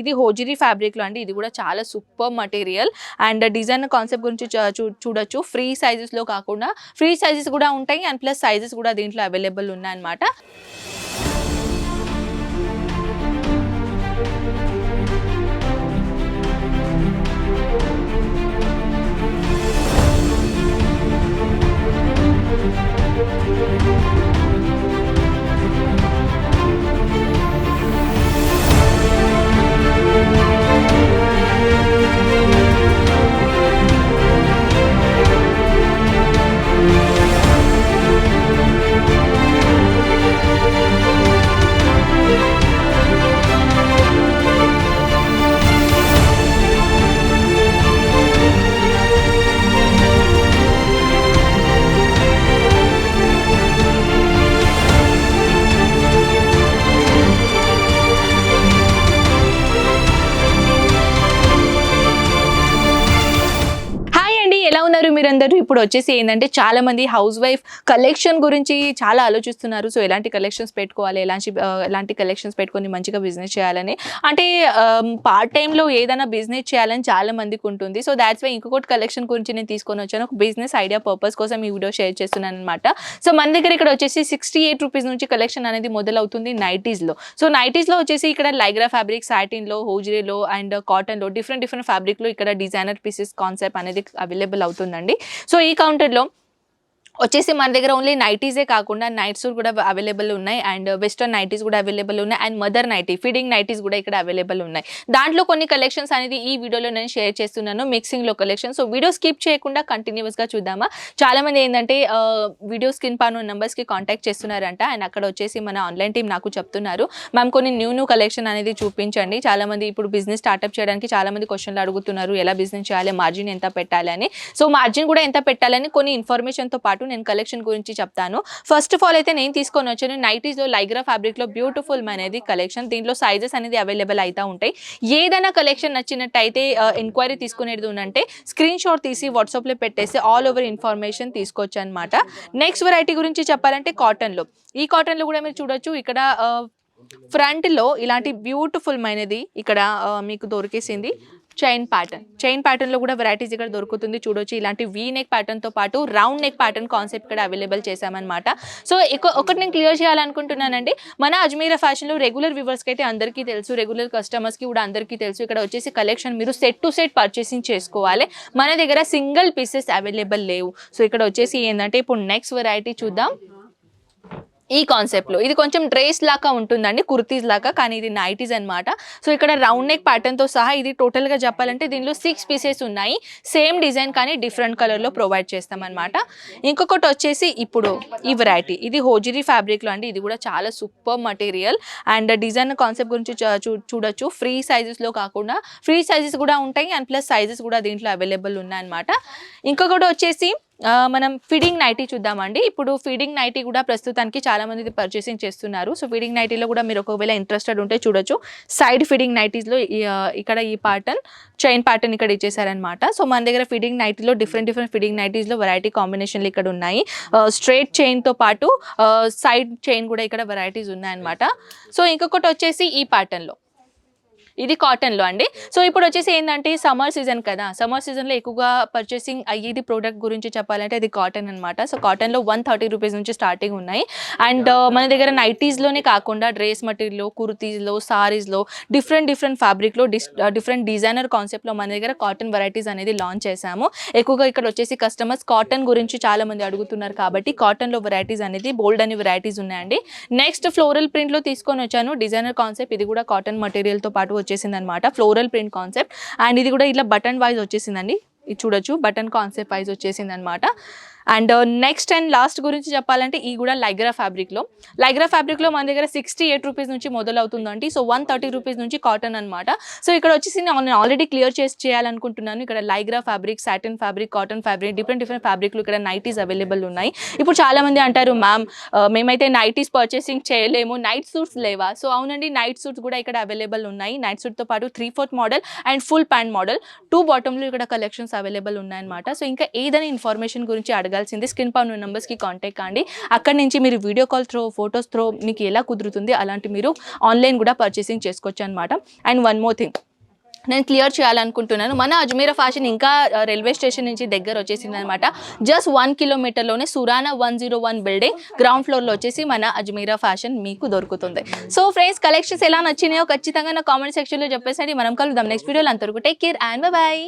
ఇది హోజిరీ ఫ్యాబ్రిక్లో అండి. ఇది కూడా చాలా super material and design concept గురించి చూ- చూడొచ్చు. ఫ్రీ సైజెస్లో కాకుండా ఫ్రీ సైజెస్ కూడా ఉంటాయి. అండ్ ప్లస్ సైజెస్ కూడా దీంట్లో అవైలబుల్ ఉన్నాయన్నమాట. మీరందరూ ఇప్పుడు వచ్చేసి ఏంటంటే చాలా మంది హౌస్ వైఫ్ కలెక్షన్ గురించి చాలా ఆలోచిస్తున్నారు. సో ఎలాంటి కలెక్షన్స్ పెట్టుకోవాలి? ఎలాంటి ఎలాంటి కలెక్షన్స్ పెట్టుకొని మంచిగా బిజినెస్ చేయాలని? అంటే పార్ట్ టైంలో ఏదైనా బిజినెస్ చేయాలని చాలా మందికి ఉంటుంది. సో దాట్స్ వై ఇంకొకటి కలెక్షన్ గురించి నేను తీసుకొని వచ్చాను. ఒక బిజినెస్ ఐడియా పర్పస్ కోసం ఈ వీడియో షేర్ చేస్తున్నాను అనమాట సో మన దగ్గర ఇక్కడ వచ్చేసి సిక్స్టీ ఎయిట్ రూపీస్ నుంచి కలెక్షన్ అనేది మొదలవుతుంది నైటీస్లో సో నైటీస్లో వచ్చేసి ఇక్కడ లైగ్రా ఫ్యాబ్రిక్ సాటిన్లో హోజరీలో అండ్ కాటన్లో డిఫరెంట్ డిఫరెంట్ ఫ్యాబ్రిక్లో ఇక్కడ డిజైనర్ పీసెస్ కాన్సెప్ట్ అనేది అవైలబుల్ అవుతుందండి. సో ఈ కౌంటర్లో వచ్చేసి మన దగ్గర ఓన్లీ నైటీసే కాకుండా నైట్స్ కూడా అవైలబుల్ ఉన్నాయి. అండ్ వెస్టర్న్ నైటీస్ కూడా అవైలబుల్ ఉన్నాయి. And mother nightie feeding nighties కూడా ఇక్కడ అవైలబుల్ ఉన్నాయి. దాంట్లో కొన్ని కలెక్షన్స్ అనేది ఈ వీడియోలో నేను షేర్ చేస్తున్నాను మిక్సింగ్లో కలెక్షన్ సో వీడియో స్కిప్ చేయకుండా కంటిన్యూస్గా చూద్దామా? చాలామంది ఏంటంటే వీడియో స్కిన్ పాను నెంబర్స్కి కాంటాక్ట్ చేస్తున్నారంట. అండ్ అక్కడ వచ్చేసి మన ఆన్లైన్ టీం నాకు చెప్తున్నారు. మ్యామ్ కొన్ని న్యూ న్యూ కలెక్షన్ అనేది చూపించండి. చాలామంది ఇప్పుడు బిజినెస్ స్టార్ట్అప్ చేయడానికి చాలామంది క్వశ్చన్లు అడుగుతున్నారు. ఎలా బిజినెస్ చేయాలి? మార్జిన్ ఎంత పెట్టాలి అని. సో మార్జిన్ కూడా ఎంత పెట్టాలని కొన్ని ఇన్ఫర్మేషన్తో పాటు నేను కలెక్షన్ గురించి చెప్తాను. ఫస్ట్ ఆఫ్ ఆల్ అయితే నేను తీసుకొని వచ్చాను. నైటీస్లో లైగ్రా ఫ్యాబ్రిక్లో బ్యూటిఫుల్ అనేది కలెక్షన్ దీంట్లో సైజెస్ అనేది అవైలబుల్ అవుతూ ఉంటాయి. ఏదైనా కలెక్షన్ నచ్చినట్టయితే ఎంక్వైరీ తీసుకునేది ఉందంటే స్క్రీన్ షాట్ తీసి వాట్సాప్లో పెట్టేసి ఆల్ ఓవర్ ఇన్ఫర్మేషన్ తీసుకోవచ్చు అనమాట నెక్స్ట్ వెరైటీ గురించి చెప్పాలంటే కాటన్లో ఈ కాటన్లో కూడా మీరు చూడొచ్చు. ఇక్కడ ఫ్రంట్లో ఇలాంటి బ్యూటిఫుల్ మైనది ఇక్కడ మీకు దొరికేసింది. Chain pattern. చైన్ ప్యాటర్న్లో కూడా వెరైటీస్ ఇక్కడ దొరుకుతుంది. చూడొచ్చు ఇలాంటి వీ నెక్ ప్యాటర్న్తో పాటు రౌండ్ నెక్ ప్యాటర్న్ కాన్సెప్ట్ ఇక్కడ అవైలబుల్ చేశామన్నమాట. సో ఒకటి నేను క్లియర్ చేయాలనుకుంటున్నానండి. మన అజ్మీరా ఫ్యాషన్లో రెగ్యులర్ వ్యూవర్స్కి అయితే అందరికీ తెలుసు రెగ్యులర్ కస్టమర్స్కి కూడా అందరికీ తెలుసు. ఇక్కడ వచ్చేసి కలెక్షన్ మీరు సెట్ టు సెట్ పర్చేసింగ్ చేసుకోవాలి. మన దగ్గర సింగిల్ పీసెస్ అవైలబుల్ లేవు. సో ఇక్కడ వచ్చేసి ఏంటంటే ఇప్పుడు నెక్స్ట్ వెరైటీ చూద్దాం. ఈ కాన్సెప్ట్లో ఇది కొంచెం డ్రెస్ లాగా ఉంటుందండి కుర్తీస్ లాగా కానీ ఇది నైటీస్ అన్నమాట. సో ఇక్కడ రౌండ్ నెక్ ప్యాటర్న్తో సహా ఇది టోటల్గా చెప్పాలంటే దీనిలో సిక్స్ పీసెస్ ఉన్నాయి. సేమ్ డిజైన్ కానీ డిఫరెంట్ కలర్లో ప్రొవైడ్ చేస్తామన్నమాట. ఇంకొకటి వచ్చేసి ఇప్పుడు ఈ వెరైటీ ఇది హోజిరీ ఫ్యాబ్రిక్లో అండి. ఇది కూడా చాలా super material and design concept గురించి చూ- చూడొచ్చు. ఫ్రీ సైజెస్లో కాకుండా ఫ్రీ సైజెస్ కూడా ఉంటాయి. అండ్ ప్లస్ సైజెస్ కూడా దీంట్లో అవైలబుల్ ఉన్నాయన్నమాట. ఇంకొకటి వచ్చేసి మనం ఫీడింగ్ నైటీ చూద్దామండి. ఇప్పుడు ఫీడింగ్ నైటీ కూడా ప్రస్తుతానికి చాలా మంది పర్చేసింగ్ చేస్తున్నారు. సో ఫీడింగ్ నైటీలో కూడా మీరు ఒకవేళ ఇంట్రెస్టెడ్ ఉంటే చూడొచ్చు. సైడ్ ఫీడింగ్ నైటీస్లో ఇక్కడ ఈ ప్యాటర్న్ చైన్ ప్యాటర్న్ ఇక్కడ ఇచ్చేసారనమాట సో మన దగ్గర ఫీడింగ్ నైటీలో డిఫరెంట్ డిఫరెంట్ ఫీడింగ్ నైటీస్లో వెరైటీ కాంబినేషన్లు ఇక్కడ ఉన్నాయి. స్ట్రేట్ చైన్తో పాటు సైడ్ చైన్ కూడా ఇక్కడ వెరైటీస్ ఉన్నాయన్నమాట. సో ఇంకొకటి వచ్చేసి ఈ ప్యాటర్న్లో ఇది కాటన్లో అండి. సో ఇప్పుడు వచ్చేసి ఏంటంటే సమ్మర్ సీజన్ కదా సమ్మర్ సీజన్లో ఎక్కువగా పర్చేసింగ్ అయ్యేది ప్రోడక్ట్ గురించి చెప్పాలంటే అది కాటన్ అనమాట సో కాటన్లో వన్ థర్టీ రూపీస్ నుంచి స్టార్టింగ్ ఉన్నాయి. అండ్ మన దగ్గర నైటీస్లోనే కాకుండా డ్రెస్ మెటీరియల్లో కుర్తీస్లో సారీస్లో డిఫరెంట్ డిఫరెంట్ ఫ్యాబ్రిక్లో డిస్ డిఫరెంట్ డిజైనర్ కాన్సెప్ట్లో మన దగ్గర కాటన్ వెరైటీస్ అనేది లాంచ్ చేశాము. ఎక్కువగా ఇక్కడ వచ్చేసి కస్టమర్స్ కాటన్ గురించి చాలా మంది అడుగుతున్నారు కాబట్టి కాటన్లో వెరైటీస్ అనేది బోల్డ్ అని వెరైటీస్ ఉన్నాయండి. నెక్స్ట్ ఫ్లోరల్ ప్రింట్లో తీసుకొని వచ్చాను డిజైనర్ కాన్సెప్ట్ ఇది కూడా కాటన్ మెటీరియల్తో పాటు వచ్చేసింది అనమాట ఫ్లోరల్ ప్రింట్ కాన్సెప్ట్ అండ్ ఇది కూడా ఇట్లా బటన్ వైజ్ వచ్చేసిందండి. ఇది చూడొచ్చు బటన్ కాన్సెప్ట్ వైజ్ వచ్చేసింది అనమాట అండ్ నెక్స్ట్ అండ్ లాస్ట్ గురించి చెప్పాలంటే ఈ కూడా లైగ్రా ఫ్యాబ్రిక్లో లైగ్రా ఫ్యాబ్రిక్లో మన దగ్గర సిక్స్టీ ఎయిట్ రూపీస్ నుంచి మొదలవుతుందండి. సో వన్ థర్టీ రూపీస్ నుంచి కాటన్ అనమాట సో ఇక్కడ వచ్చేసి నేను ఆల్రెడీ క్లియర్ చేసి చేయాలనుకుంటున్నాను. ఇక్కడ Lycra fabric satin fabric cotton fabric different different ఫ్యాబ్రిక్లు ఇక్కడ నైటీస్ అవైలబుల్ ఉన్నాయి. ఇప్పుడు చాలా మంది అంటారు మ్యామ్ uh, మేమైతే నైటీస్ పర్చేసింగ్ చేయలేము. నైట్ సూట్స్ లేవా? సో అవునండి నైట్ సూట్స్ కూడా ఇక్కడ అవైలబుల్ ఉన్నాయి. నైట్ సూట్తో పాటు three fourth model and full pant model two బాటంలో ఇక్కడ కలెక్షన్స్ అవైలబుల్ ఉన్నాయన్నమాట. సో ఇంకా ఏదైనా ఇన్ఫర్మేషన్ గురించి అడగాలి చేయాల్సింది. స్క్రీన్ పౌన్ నెంబర్స్కి కాంటాక్ట్ కాండి అక్కడ నుంచి మీరు video call through photos through మీకు ఎలా కుదురుతుంది అలాంటి మీరు ఆన్లైన్ కూడా పర్చేసింగ్ చేసుకోవచ్చు అనమాట అండ్ వన్ మోర్ థింగ్. నేను క్లియర్ చేయాలనుకుంటున్నాను. మన అజ్మీరా ఫ్యాషన్ ఇంకా రైల్వే స్టేషన్ నుంచి దగ్గర వచ్చేసింది అనమాట just one కిలోమీటర్లోనే Surana one zero one building ground ఫ్లోర్లో వచ్చేసి మన అజ్మీరా ఫ్యాషన్ మీకు దొరుకుతుంది. సో ఫ్రెండ్స్ కలెక్షన్స్ ఎలా నచ్చినాయో ఖచ్చితంగా నా కామెంట్ సెక్షన్లో చెప్పేసండి. మనం కలుద్దాం. నెక్స్ట్ వీడియోలో అంతవరకు టేక్ కేర్ అండ్ బాయ్